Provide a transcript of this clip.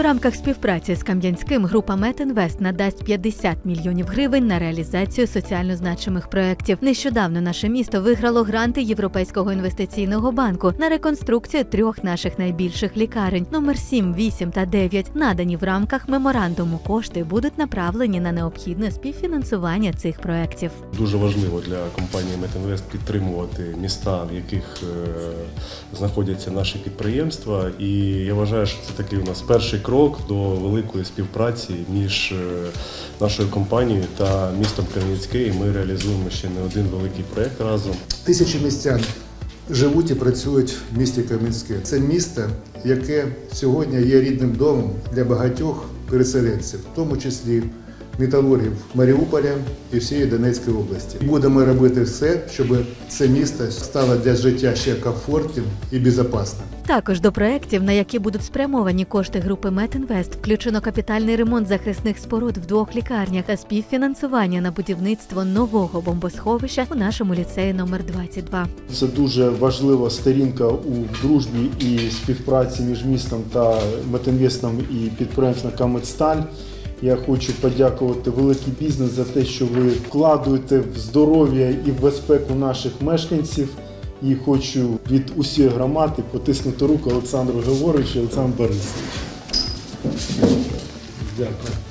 В рамках співпраці з Кам'янським група Метінвест надасть 50 мільйонів гривень на реалізацію соціально значимих проєктів. Нещодавно наше місто виграло гранти Європейського інвестиційного банку на реконструкцію трьох наших найбільших лікарень номер 7, 8 та 9. Надані в рамках меморандуму кошти будуть направлені на необхідне співфінансування цих проєктів. Дуже важливо для компанії Метінвест підтримувати міста, в яких е, знаходяться наші підприємства. І я вважаю, що це такий у нас перший крок до великої співпраці між е, нашою компанією та містом Кам'янське. І ми реалізуємо ще не один великий проект разом. Тисячі містян живуть і працюють в місті Кам'янське. Це місто, яке сьогодні є рідним домом для багатьох переселенців, в тому числі металургів Маріуполя і всієї Донецької області. Будемо робити все, щоб це місто стало для життя ще комфортним і безпечним. Також до проєктів, на які будуть спрямовані кошти групи Метінвест, включено капітальний ремонт захисних споруд в двох лікарнях та співфінансування на будівництво нового бомбосховища у нашому ліцеї номер 22. Це дуже важлива сторінка у дружбі і співпраці між містом та Метинвестом і підприємством Камедсталь. Я хочу подякувати великий бізнес за те, що ви вкладуєте в здоров'я і в безпеку наших мешканців. І хочу від усієї громади потиснути руку Олександру Геворовичу і Олександру Борисовичу. Дякую.